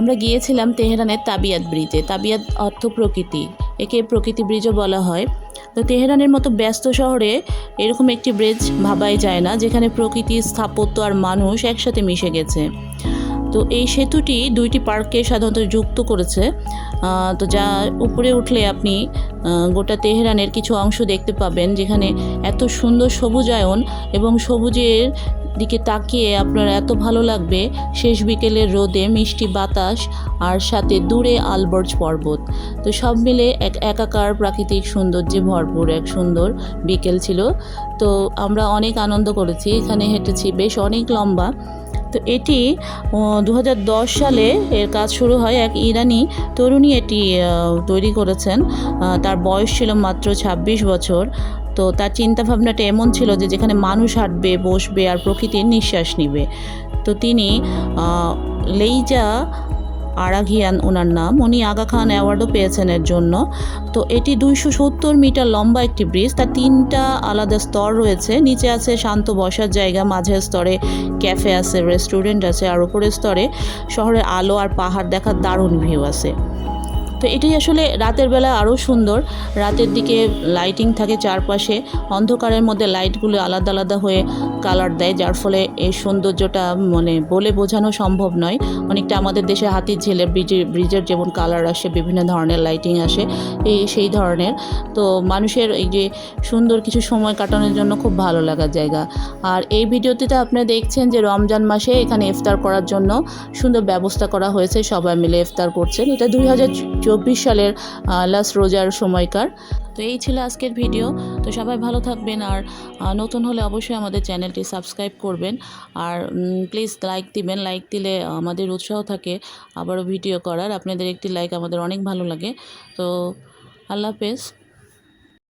আমরা গিয়েছিলাম তেহরানের তাবিয়াত ব্রিজে। তাবিয়াত অর্থ প্রকৃতি। একে প্রকৃতি ব্রিজও বলা হয়। তো তেহরানের মতো ব্যস্ত শহরে এরকম একটি ব্রিজ ভাবাই যায় না, যেখানে প্রকৃতি, স্থাপত্য আর মানুষ একসাথে মিশে গেছে। তো এই সেতুটি দুইটি পার্ককে সাধারণত যুক্ত করেছে। তো যা উপরে উঠলে আপনি গোটা তেহরানের কিছু অংশ দেখতে পাবেন, যেখানে এত সুন্দর সবুজায়ন এবং সবুজের দিকে তাকিয়ে আপনার এত ভালো লাগবে। শেষ বিকেলের রোদে মিষ্টি বাতাস আর সাথে দূরে আলবর্জ পর্বত। তো সব মিলে এক একাকার প্রাকৃতিক সৌন্দর্যে ভরপুর এক সুন্দর বিকেল ছিল। তো আমরা অনেক আনন্দ করেছি। এখানে হেঁটেছি বেশ অনেক লম্বা। তো এটি দু হাজার দশ সালে এর কাজ শুরু হয় এক ইরানি তরুণী এটি তৈরি করেছেন। তার বয়স ছিল মাত্র ২৬ বছর। তো তার চিন্তাভাবনাটা এমন ছিল যে যেখানে মানুষ হাঁটবে, বসবে আর প্রকৃতির নিঃশ্বাস নিবে। তো তিনি লেইজা আরাঘিয়ান ওনার নাম। উনি আগা খান অ্যাওয়ার্ডও পেয়েছেন এর জন্য। তো এটি দুইশো সত্তর মিটার লম্বা একটি ব্রিজ তার তিনটা আলাদা স্তর রয়েছে। নিচে আছে শান্ত বসার জায়গা, মাঝের স্তরে ক্যাফে আছে রেস্টুরেন্ট আছে, আর ওপরের স্তরে শহরের আলো আর পাহাড় দেখার দারুণ ভিউ আছে। তো এটাই আসলে রাতের বেলা আরও সুন্দর। রাতের দিকে লাইটিং থাকে চারপাশে। অন্ধকারের মধ্যে লাইটগুলো আলাদা আলাদা হয়ে কালার দেয়, যার ফলে এই সৌন্দর্যটা মানে বলে বোঝানো সম্ভব নয়। অনেকটা আমাদের দেশে হাতির ঝেলে ব্রিজের ব্রিজের যেমন কালার আসে, বিভিন্ন ধরনের লাইটিং আসে, এই সেই ধরনের। তো মানুষের এই যে সুন্দর কিছু সময় কাটানোর জন্য খুব ভালো লাগার জায়গা। আর এই ভিডিওটিতে আপনারা দেখছেন যে রমজান মাসে এখানে ইফতার করার জন্য সুন্দর ব্যবস্থা করা হয়েছে, সবাই মিলে ইফতার করছেন। এটা দুই হাজার চব্বিশ সালের লাস্ট রোজার সময়কার। তো এই ছিল আজকের ভিডিও। তো সবাই ভালো থাকবেন আর নতুন হলে অবশ্যই আমাদের চ্যানেলটি সাবস্ক্রাইব করবেন। আর প্লিজ লাইক দিবেন। লাইক দিলে আমাদের উৎসাহ থাকে আবারও ভিডিও করার। আপনাদের একটি লাইক আমাদের অনেক ভালো লাগে। তো আল্লাহ হাফেজ।